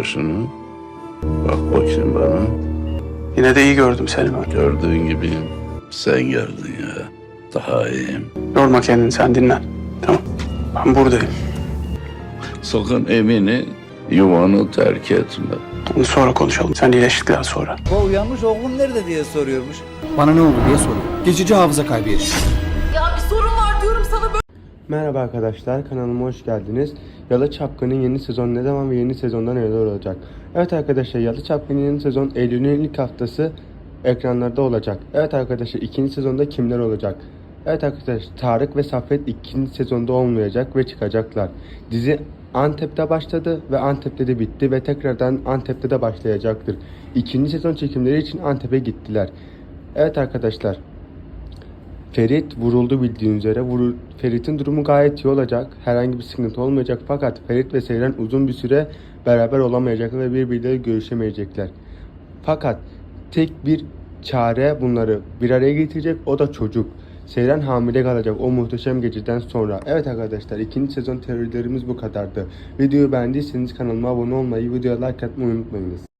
başını. Bak bakayım bana. Yine de iyi gördüm Selma. Gördüğün gibiyim. Sen geldin ya. Daha iyiyim. Yorma kendini sen dinlen. Tamam. Ben buradayım. Sakın Emini yuvanı terk etme. Onu sonra konuşalım. Sen iyileştikten sonra. O uyanmış oğlum nerede diye soruyormuş. Bana ne oldu diye soruyor. Geçici hafıza kaybı yaşıyor. Ya bir sorun var diyorum sana böyle. Merhaba arkadaşlar kanalıma hoş geldiniz. Yalı Çapkın'ın yeni sezon ne zaman ve yeni sezonda neler olacak? Evet arkadaşlar Yalı Çapkın'ın yeni sezon Eylül'ün ilk haftası ekranlarda olacak. Evet arkadaşlar ikinci sezonda kimler olacak? Evet arkadaşlar Tarık ve Saffet ikinci sezonda olmayacak ve çıkacaklar. Dizi Antep'te başladı ve Antep'te de bitti ve tekrardan Antep'te de başlayacaktır. İkinci sezon çekimleri için Antep'e gittiler. Evet arkadaşlar Ferit vuruldu bildiğiniz üzere. Vurul Ferit'in durumu gayet iyi olacak. Herhangi bir sıkıntı olmayacak. Fakat Ferit ve Seyran uzun bir süre beraber olamayacaklar ve birbirleriyle görüşemeyecekler. Fakat tek bir çare bunları bir araya getirecek. O da çocuk. Seyran hamile kalacak o muhteşem geceden sonra. Evet arkadaşlar ikinci sezon teorilerimiz bu kadardı. Videoyu beğendiyseniz kanalıma abone olmayı, videoya like atmayı unutmayınız.